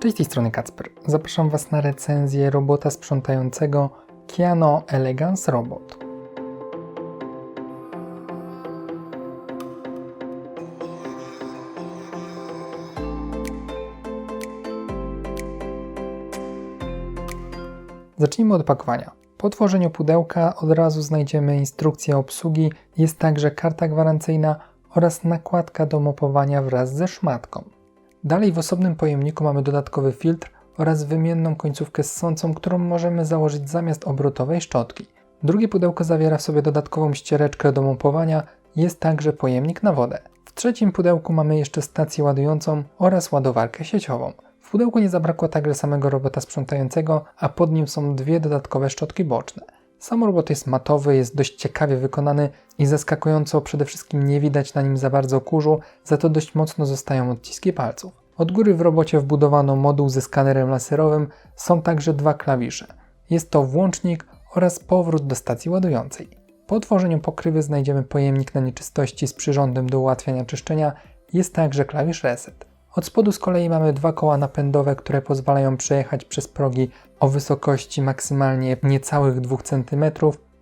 Cześć z tej strony Kacper. Zapraszam Was na recenzję robota sprzątającego Kiano Elegance Robot. Zacznijmy od opakowania. Po otworzeniu pudełka od razu znajdziemy instrukcję obsługi, jest także karta gwarancyjna oraz nakładka do mopowania wraz ze szmatką. Dalej w osobnym pojemniku mamy dodatkowy filtr oraz wymienną końcówkę ssącą, którą możemy założyć zamiast obrotowej szczotki. Drugie pudełko zawiera w sobie dodatkową ściereczkę do mopowania, jest także pojemnik na wodę. W trzecim pudełku mamy jeszcze stację ładującą oraz ładowarkę sieciową. W pudełku nie zabrakło także samego robota sprzątającego, a pod nim są dwie dodatkowe szczotki boczne. Sam robot jest matowy, jest dość ciekawie wykonany i zaskakująco przede wszystkim nie widać na nim za bardzo kurzu, za to dość mocno zostają odciski palców. Od góry w robocie wbudowano moduł ze skanerem laserowym, są także dwa klawisze. Jest to włącznik oraz powrót do stacji ładującej. Po otworzeniu pokrywy znajdziemy pojemnik na nieczystości z przyrządem do ułatwiania czyszczenia, jest także klawisz reset. Od spodu z kolei mamy dwa koła napędowe, które pozwalają przejechać przez progi o wysokości maksymalnie niecałych 2 cm.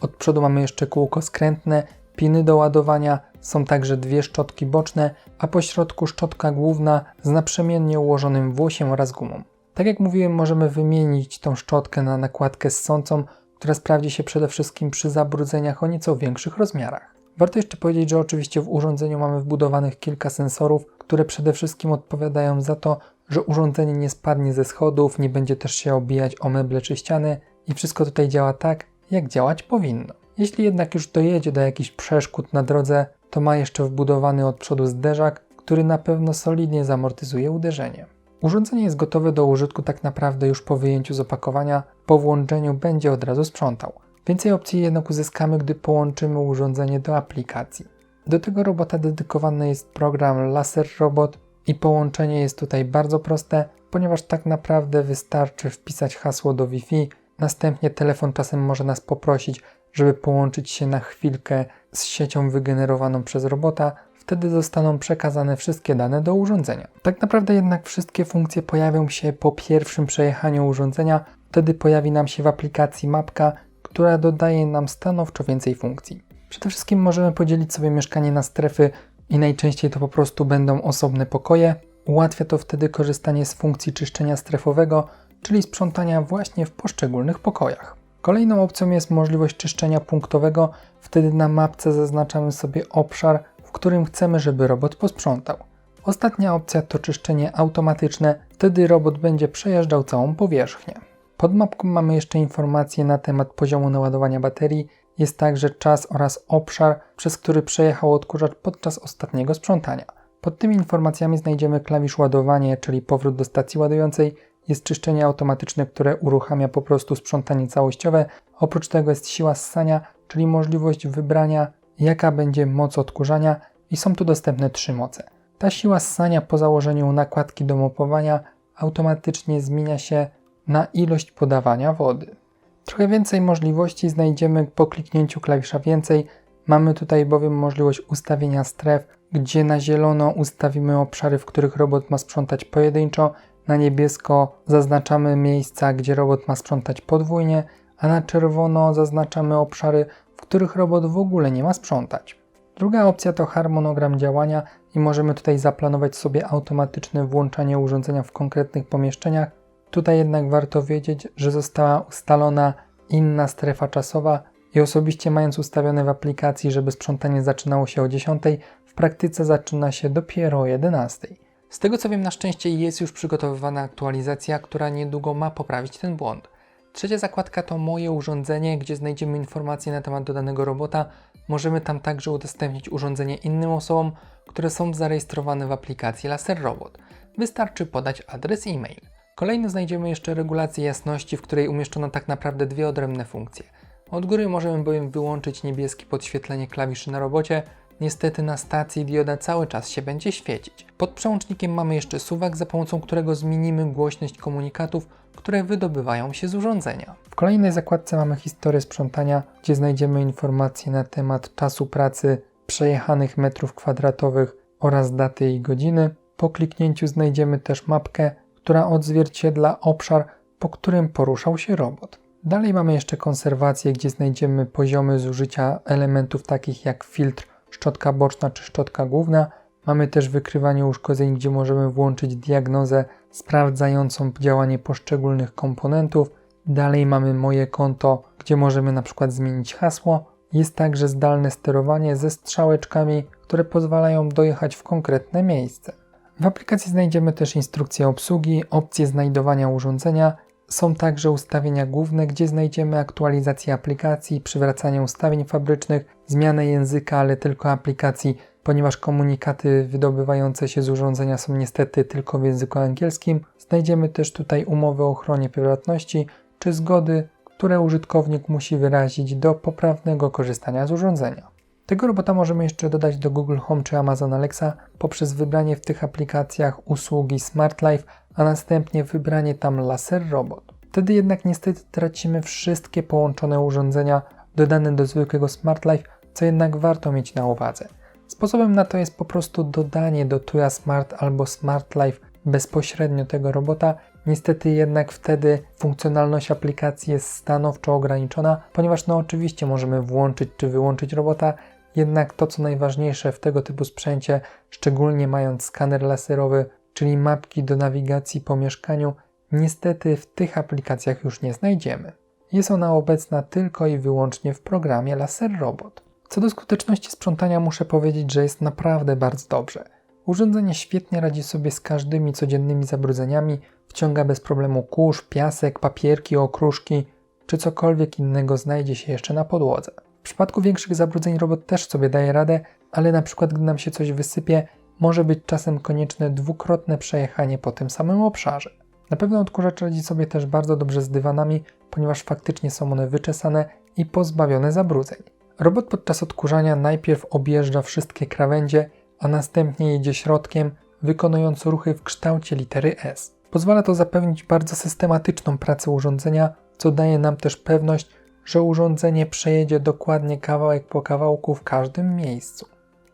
Od przodu mamy jeszcze kółko skrętne, piny do ładowania, są także dwie szczotki boczne, a po środku szczotka główna z naprzemiennie ułożonym włosiem oraz gumą. Tak jak mówiłem, możemy wymienić tą szczotkę na nakładkę ssącą, która sprawdzi się przede wszystkim przy zabrudzeniach o nieco większych rozmiarach. Warto jeszcze powiedzieć, że oczywiście w urządzeniu mamy wbudowanych kilka sensorów, które przede wszystkim odpowiadają za to, że urządzenie nie spadnie ze schodów, nie będzie też się obijać o meble czy ściany i wszystko tutaj działa tak, jak działać powinno. Jeśli jednak już dojedzie do jakichś przeszkód na drodze, to ma jeszcze wbudowany od przodu zderzak, który na pewno solidnie zamortyzuje uderzenie. Urządzenie jest gotowe do użytku tak naprawdę już po wyjęciu z opakowania, po włączeniu będzie od razu sprzątał. Więcej opcji jednak uzyskamy, gdy połączymy urządzenie do aplikacji. Do tego robota dedykowany jest program Laser Robot i połączenie jest tutaj bardzo proste, ponieważ tak naprawdę wystarczy wpisać hasło do Wi-Fi, następnie telefon czasem może nas poprosić, żeby połączyć się na chwilkę z siecią wygenerowaną przez robota, wtedy zostaną przekazane wszystkie dane do urządzenia. Tak naprawdę jednak wszystkie funkcje pojawią się po pierwszym przejechaniu urządzenia, wtedy pojawi nam się w aplikacji mapka, która dodaje nam stanowczo więcej funkcji. Przede wszystkim możemy podzielić sobie mieszkanie na strefy i najczęściej to po prostu będą osobne pokoje. Ułatwia to wtedy korzystanie z funkcji czyszczenia strefowego, czyli sprzątania właśnie w poszczególnych pokojach. Kolejną opcją jest możliwość czyszczenia punktowego, wtedy na mapce zaznaczamy sobie obszar, w którym chcemy, żeby robot posprzątał. Ostatnia opcja to czyszczenie automatyczne, wtedy robot będzie przejeżdżał całą powierzchnię. Pod mapką mamy jeszcze informacje na temat poziomu naładowania baterii, jest także czas oraz obszar, przez który przejechał odkurzacz podczas ostatniego sprzątania. Pod tymi informacjami znajdziemy klawisz ładowanie, czyli powrót do stacji ładującej, jest czyszczenie automatyczne, które uruchamia po prostu sprzątanie całościowe. Oprócz tego jest siła ssania, czyli możliwość wybrania, jaka będzie moc odkurzania i są tu dostępne trzy moce. Ta siła ssania po założeniu nakładki do mopowania automatycznie zmienia się na ilość podawania wody. Trochę więcej możliwości znajdziemy po kliknięciu klawisza więcej. Mamy tutaj bowiem możliwość ustawienia stref, gdzie na zielono ustawimy obszary, w których robot ma sprzątać pojedynczo, na niebiesko zaznaczamy miejsca, gdzie robot ma sprzątać podwójnie, a na czerwono zaznaczamy obszary, w których robot w ogóle nie ma sprzątać. Druga opcja to harmonogram działania i możemy tutaj zaplanować sobie automatyczne włączanie urządzenia w konkretnych pomieszczeniach. Tutaj jednak warto wiedzieć, że została ustalona inna strefa czasowa i osobiście mając ustawione w aplikacji, żeby sprzątanie zaczynało się o 10, w praktyce zaczyna się dopiero o 11. Z tego co wiem, na szczęście jest już przygotowywana aktualizacja, która niedługo ma poprawić ten błąd. Trzecia zakładka to moje urządzenie, gdzie znajdziemy informacje na temat dodanego robota. Możemy tam także udostępnić urządzenie innym osobom, które są zarejestrowane w aplikacji Laser Robot. Wystarczy podać adres e-mail. Kolejno znajdziemy jeszcze regulację jasności, w której umieszczono tak naprawdę dwie odrębne funkcje. Od góry możemy bowiem wyłączyć niebieskie podświetlenie klawiszy na robocie, Niestety na stacji dioda cały czas się będzie świecić. Pod przełącznikiem mamy jeszcze suwak, za pomocą którego zmienimy głośność komunikatów, które wydobywają się z urządzenia. W kolejnej zakładce mamy historię sprzątania, gdzie znajdziemy informacje na temat czasu pracy, przejechanych metrów kwadratowych oraz daty i godziny. Po kliknięciu znajdziemy też mapkę, która odzwierciedla obszar, po którym poruszał się robot. Dalej mamy jeszcze konserwację, gdzie znajdziemy poziomy zużycia elementów takich jak filtr, szczotka boczna czy szczotka główna. Mamy też wykrywanie uszkodzeń, gdzie możemy włączyć diagnozę sprawdzającą działanie poszczególnych komponentów. Dalej mamy moje konto, gdzie możemy na przykład zmienić hasło. Jest także zdalne sterowanie ze strzałeczkami, które pozwalają dojechać w konkretne miejsce. W aplikacji znajdziemy też instrukcję obsługi, opcję znajdowania urządzenia. Są także ustawienia główne, gdzie znajdziemy aktualizację aplikacji, przywracanie ustawień fabrycznych, zmianę języka, ale tylko aplikacji, ponieważ komunikaty wydobywające się z urządzenia są niestety tylko w języku angielskim. Znajdziemy też tutaj umowy o ochronie prywatności czy zgody, które użytkownik musi wyrazić do poprawnego korzystania z urządzenia. Tego robota możemy jeszcze dodać do Google Home czy Amazon Alexa poprzez wybranie w tych aplikacjach usługi Smart Life, a następnie wybranie tam Laser Robot. Wtedy jednak niestety tracimy wszystkie połączone urządzenia dodane do zwykłego Smart Life, co jednak warto mieć na uwadze. Sposobem na to jest po prostu dodanie do Tuya Smart albo Smart Life bezpośrednio tego robota. Niestety jednak wtedy funkcjonalność aplikacji jest stanowczo ograniczona, ponieważ no oczywiście możemy włączyć czy wyłączyć robota, jednak to co najważniejsze w tego typu sprzęcie, szczególnie mając skaner laserowy, czyli mapki do nawigacji po mieszkaniu, niestety w tych aplikacjach już nie znajdziemy. Jest ona obecna tylko i wyłącznie w programie Laser Robot. Co do skuteczności sprzątania muszę powiedzieć, że jest naprawdę bardzo dobrze. Urządzenie świetnie radzi sobie z każdymi codziennymi zabrudzeniami, wciąga bez problemu kurz, piasek, papierki, okruszki czy cokolwiek innego znajdzie się jeszcze na podłodze. W przypadku większych zabrudzeń robot też sobie daje radę, ale na przykład gdy nam się coś wysypie, może być czasem konieczne dwukrotne przejechanie po tym samym obszarze. Na pewno odkurzacz radzi sobie też bardzo dobrze z dywanami, ponieważ faktycznie są one wyczesane i pozbawione zabrudzeń. Robot podczas odkurzania najpierw objeżdża wszystkie krawędzie, a następnie jedzie środkiem, wykonując ruchy w kształcie litery S. Pozwala to zapewnić bardzo systematyczną pracę urządzenia, co daje nam też pewność, że urządzenie przejedzie dokładnie kawałek po kawałku w każdym miejscu.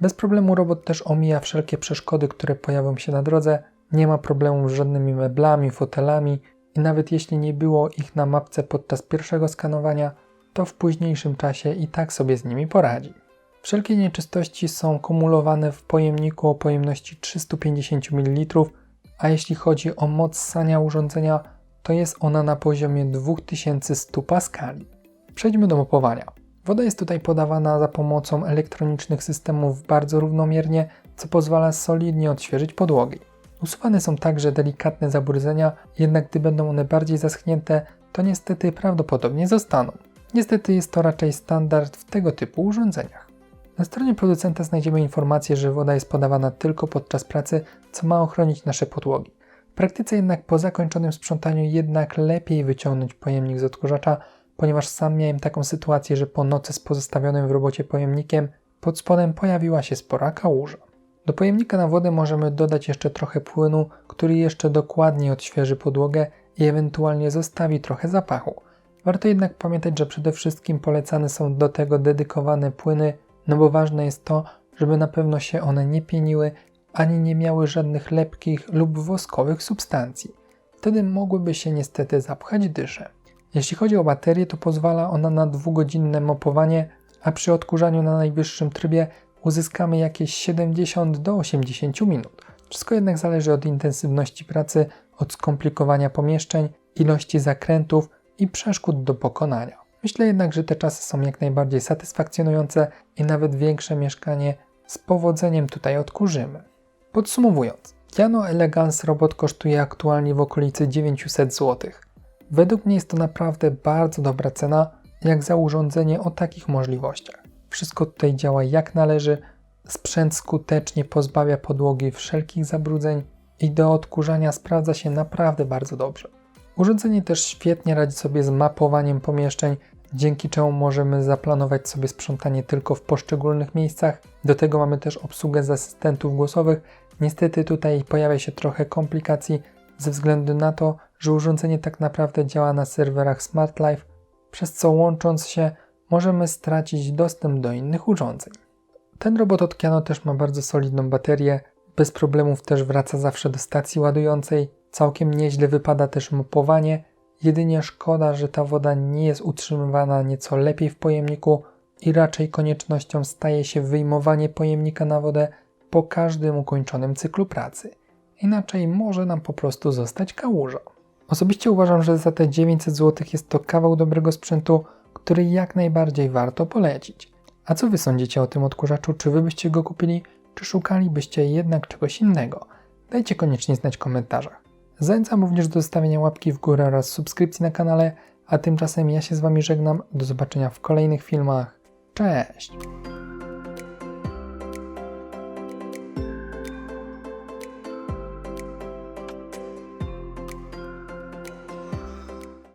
Bez problemu robot też omija wszelkie przeszkody, które pojawią się na drodze, nie ma problemu z żadnymi meblami, fotelami i nawet jeśli nie było ich na mapce podczas pierwszego skanowania, to w późniejszym czasie i tak sobie z nimi poradzi. Wszelkie nieczystości są kumulowane w pojemniku o pojemności 350 ml, a jeśli chodzi o moc ssania urządzenia, to jest ona na poziomie 2100 paskali. Przejdźmy do mopowania. Woda jest tutaj podawana za pomocą elektronicznych systemów bardzo równomiernie, co pozwala solidnie odświeżyć podłogi. Usuwane są także delikatne zabrudzenia, jednak gdy będą one bardziej zaschnięte, to niestety prawdopodobnie zostaną. Niestety jest to raczej standard w tego typu urządzeniach. Na stronie producenta znajdziemy informację, że woda jest podawana tylko podczas pracy, co ma ochronić nasze podłogi. W praktyce jednak po zakończonym sprzątaniu jednak lepiej wyciągnąć pojemnik z odkurzacza, ponieważ sam miałem taką sytuację, że po nocy z pozostawionym w robocie pojemnikiem pod spodem pojawiła się spora kałuża. Do pojemnika na wodę możemy dodać jeszcze trochę płynu, który jeszcze dokładniej odświeży podłogę i ewentualnie zostawi trochę zapachu. Warto jednak pamiętać, że przede wszystkim polecane są do tego dedykowane płyny, no bo ważne jest to, żeby na pewno się one nie pieniły ani nie miały żadnych lepkich lub woskowych substancji. Wtedy mogłyby się niestety zapchać dysze. Jeśli chodzi o baterię, to pozwala ona na dwugodzinne mopowanie, a przy odkurzaniu na najwyższym trybie uzyskamy jakieś 70 do 80 minut. Wszystko jednak zależy od intensywności pracy, od skomplikowania pomieszczeń, ilości zakrętów i przeszkód do pokonania. Myślę jednak, że te czasy są jak najbardziej satysfakcjonujące i nawet większe mieszkanie z powodzeniem tutaj odkurzymy. Podsumowując, Jano Elegance robot kosztuje aktualnie w okolicy 900 zł. Według mnie jest to naprawdę bardzo dobra cena, jak za urządzenie o takich możliwościach. Wszystko tutaj działa jak należy, sprzęt skutecznie pozbawia podłogi wszelkich zabrudzeń i do odkurzania sprawdza się naprawdę bardzo dobrze. Urządzenie też świetnie radzi sobie z mapowaniem pomieszczeń, dzięki czemu możemy zaplanować sobie sprzątanie tylko w poszczególnych miejscach. Do tego mamy też obsługę z asystentów głosowych. Niestety tutaj pojawia się trochę komplikacji ze względu na to, że urządzenie tak naprawdę działa na serwerach Smart Life, przez co łącząc się możemy stracić dostęp do innych urządzeń. Ten robot od Kiano też ma bardzo solidną baterię, bez problemów też wraca zawsze do stacji ładującej, Całkiem nieźle wypada też mopowanie, jedynie szkoda, że ta woda nie jest utrzymywana nieco lepiej w pojemniku i raczej koniecznością staje się wyjmowanie pojemnika na wodę po każdym ukończonym cyklu pracy. Inaczej może nam po prostu zostać kałużą. Osobiście uważam, że za te 900 zł jest to kawał dobrego sprzętu, który jak najbardziej warto polecić. A co wy sądzicie o tym odkurzaczu? Czy wy byście go kupili, czy szukalibyście jednak czegoś innego? Dajcie koniecznie znać w komentarzach. Zachęcam również do zostawienia łapki w górę oraz subskrypcji na kanale, a tymczasem ja się z wami żegnam. Do zobaczenia w kolejnych filmach. Cześć!